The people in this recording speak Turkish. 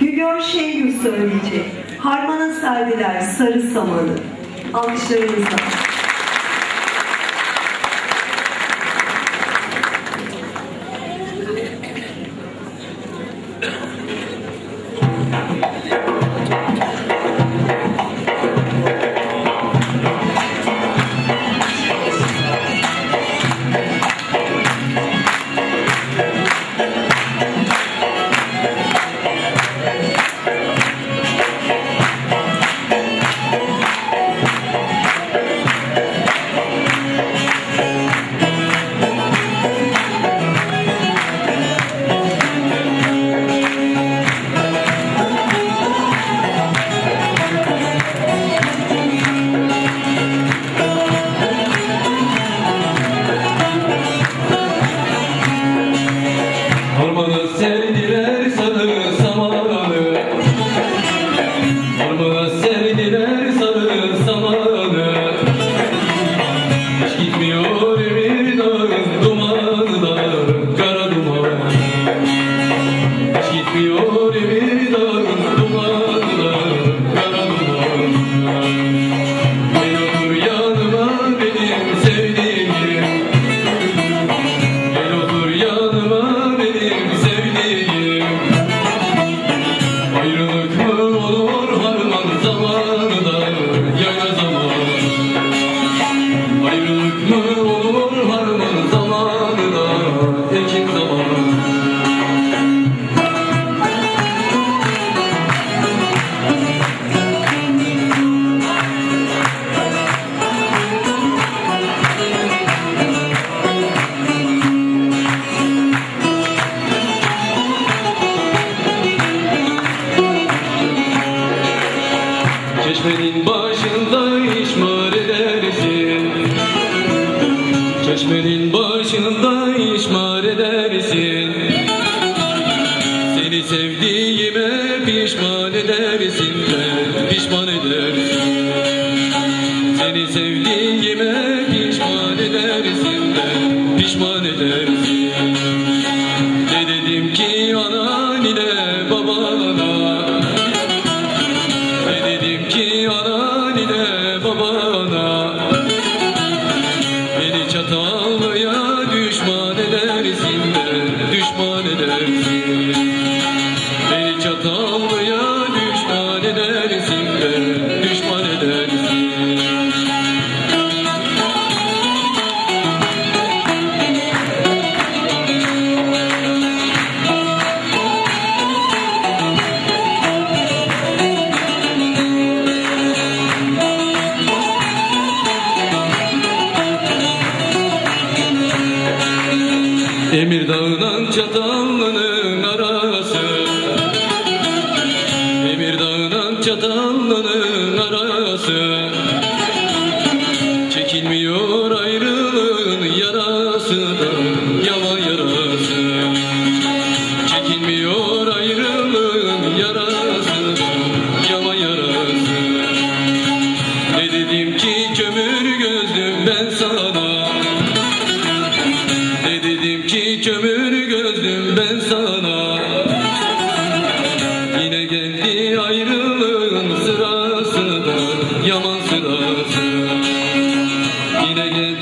Gülüyor Şengül söyleyecek. Harmana serdiler sarı samanı. Alkışlarınızla. living. Çeşmenin başında işmar edersin Çeşmenin başında işmar edersin Seni sevdiğime pişman edersin de Pişman edersin. Seni sevdiğime pişman edersin de Pişman edersin. Kayıkla çatalının arası. Demir dağdan çatalının arası. sana Yine geldi ayrılığın sırası da Yaman sırası. Yine geldi